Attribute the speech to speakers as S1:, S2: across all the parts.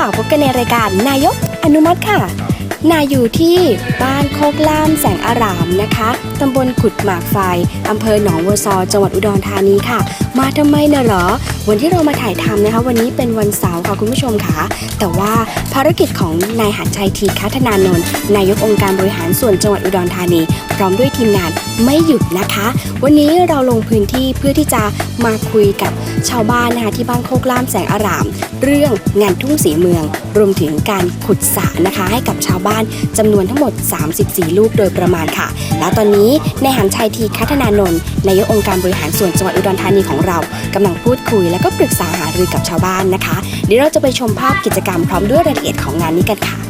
S1: สดีค่ะ พบกันในรายการนายกอนุมัติค่ะ นาอยู่ที่บ้านโคกล่ามแสงอารามนะคะ ตำบลขุดหมากไฟอำเภอหนองวัวซอ จังหวัดอุดรธานีค่ะ มาทำไมเน่ะเหรอ วันที่เรามาถ่ายทำนะคะ วันนี้เป็นวันเสาร์ค่ะคุณผู้ชมค่ะ แต่ว่าภารกิจของนายหันชัยทีคัฒนานนท์นายกองค์การบริหารส่วนจังหวัดอุดรธานีพ ร้อมด้วยทีมงานไม่หยุดนะคะ วันนี้เราลงพื้นที่เพื่อที่จะมาคุยกับชาวบ้านนะคะที่บ้านโคกล่ามแสงอาราม เรื่องงานทุ่งสีเมือง รวมถึงการขุดสระนะคะ ให้กับชาวบ้านจำนวนทั้งหมด 34 ลูกโดยประมาณค่ะ และตอนนี้นายหันชัยทีคัฒนานนท์นายกองค์การบริหารส่วนจังหวัดอุดรธานีของเรากำลังพูดคุย และก็ปรึกษาหารือกับชาวบ้านนะคะ เดี๋ยวเราจะไปชมภาพกิจกรรมพร้อมด้วยรายละเอียดของงานนี้กันค่ะ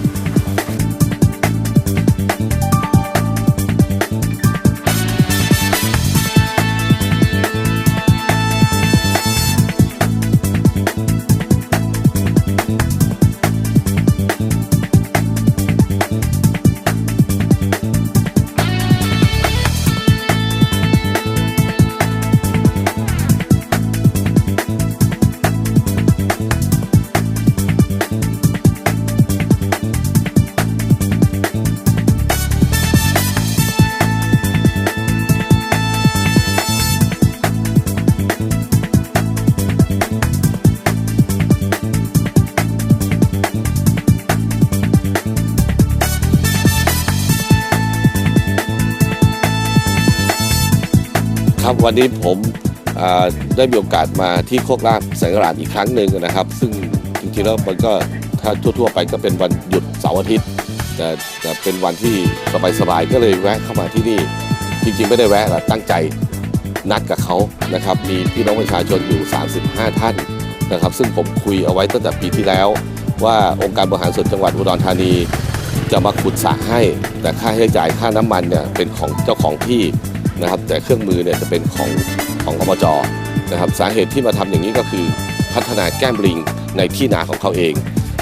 S2: ครับวันนี้ผมได้มีโอกาสมาที่โคกลาบแสงอารามอีกครั้งหนึ่งนะครับ ซึ่งจริงๆแล้วมันก็ถ้าทั่วๆไปก็เป็นวันหยุดเสาร์อาทิตย์แต่แต่เป็นวันที่สบายๆก็เลยแวะเข้ามาที่นี่ จริงๆไม่ได้แวะหรอกตั้งใจนัดกับเขานะครับ มีพี่น้องประชาชนอยู่ 35 ท่านนะครับ ซึ่งผมคุยเอาไว้ตั้งแต่ปีที่แล้ว ว่าองค์การบริหารส่วนจังหวัดอุดรธานี จะมาขุดสระให้ แต่ค่าใช้จ่ายค่าน้ำมันเนี่ยเป็นของเจ้าของที่ นะครับ แต่เครื่องมือเนี่ยจะเป็นของของอบจนะครับสาเหตุที่มาทำอย่างนี้ก็คือพัฒนาแก้มลิงในที่นาของเขาเอง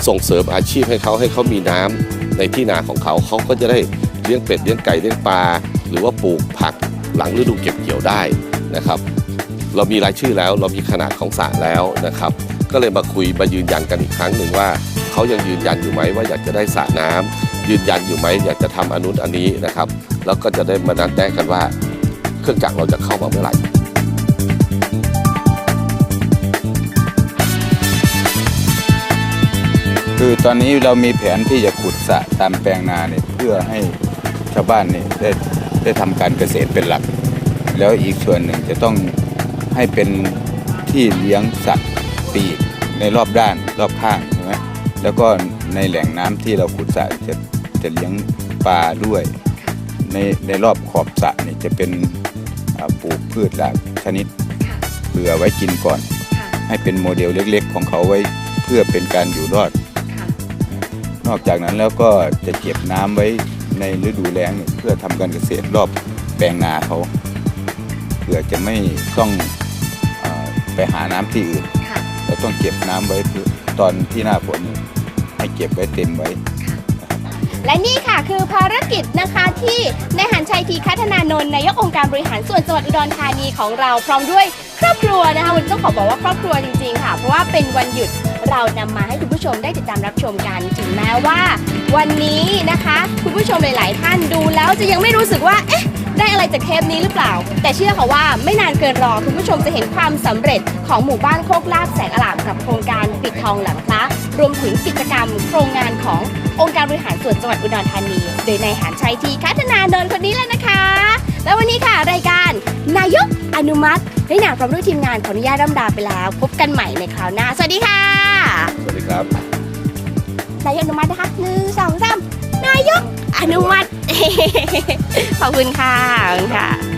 S2: ส่งเสริมอาชีพให้เขาให้เขามีน้ำในที่นาของเขาเขาก็จะได้เลี้ยงเป็ดเลี้ยงไก่เลี้ยงปลาหรือว่าปลูกผักหลังฤดูเก็บเกี่ยวได้นะครับ เรามีรายชื่อแล้วเรามีขนาดของสระแล้วนะครับ ก็เลยมาคุยมายืนยันกันอีกครั้งหนึ่งว่าเขายังยืนยันอยู่ไหมว่าอยากจะได้สระน้ำยืนยันอยู่ไหมอยากจะทำอนุนอันนี้นะครับ แล้วก็จะได้มานัดแนะกันว่า รื่องจักรเราจะเข้ามาเมื่อไหร่
S3: คือตอนนี้เรามีแผนที่จะขุดสระตามแปลงนาเนี่ยเพื่อให้ชาวบ้านเนี่ยได้ได้ทำการเกษตรเป็นหลัก แล้วอีกส่วนหนึ่งจะต้องให้เป็นที่เลี้ยงสัตว์ปีกในรอบด้านรอบข้างใช่ไหมแล้วก็ในแหล่งน้ำที่เราขุดสระจะจะเลี้ยงปลาด้วย ในในรอบขอบสระเนี่ยจะเป็น ปลูกพืชหลากชนิดเผื่อไว้กินก่อน ให้เป็นโมเดลเล็กๆ ของเขาไว้เพื่อเป็นการอยู่รอด นอกจากนั้นแล้วก็จะเก็บน้ำไว้ในฤดูแล้งเนี่ยเพื่อทำการเกษตรรอบแปลงนาเขาเพื่อจะไม่ต้องเออไปหาน้ำที่อื่นเราต้องเก็บน้ำไว้เพื่อตอนที่หน้าฝนให้เก็บไว้เต็มไว้
S1: และนี่ค่ะคือภารกิจนะคะที่นายหันชัยทีคัฒนานนท์นายกองค์การบริหารส่วนจังหวัดอุดรธานีของเราพร้อมด้วยครอบครัวนะคะวันนี้ต้องขอบอกว่าครอบครัวจริงๆค่ะ เพราะว่าเป็นวันหยุดเรานำมาให้คุณผู้ชมได้ติดตามรับชมกันถึงแม้ว่า วันนี้นะคะ คุณผู้ชมหลาย ๆ ท่านดูแล้วจะยังไม่รู้สึกว่าเอ๊ะ ได้อะไรจากเทปนี้หรือเปล่า แต่เชื่อค่ะว่าไม่นานเกินรอคุณผู้ชมจะเห็นความสำเร็จของหมู่บ้านโคกลาบแสงอลามกับโครงการปิดทองหลังพระรวมถึงกิจกรรม โครงงานขององค์การบริหารส่วนจังหวัดอุดรธานี โดยนายหานชัยทีคัฒนาเดินคนนี้เลยนะคะ และวันนี้ค่ะรายการ นายกอนุมัติได้หนาพร้อมด้วยทีมงานขออนุญาตร่ำลาไปแล้ว พบกันใหม่ในคราวหน้า สวัสดีค่ะ
S2: สวัสดีครับ
S1: นายกอนุมัตินะคะหนึ่งสองสามนายกอนุมัติ ขอบคุณค่ะขอบคุณค่ะ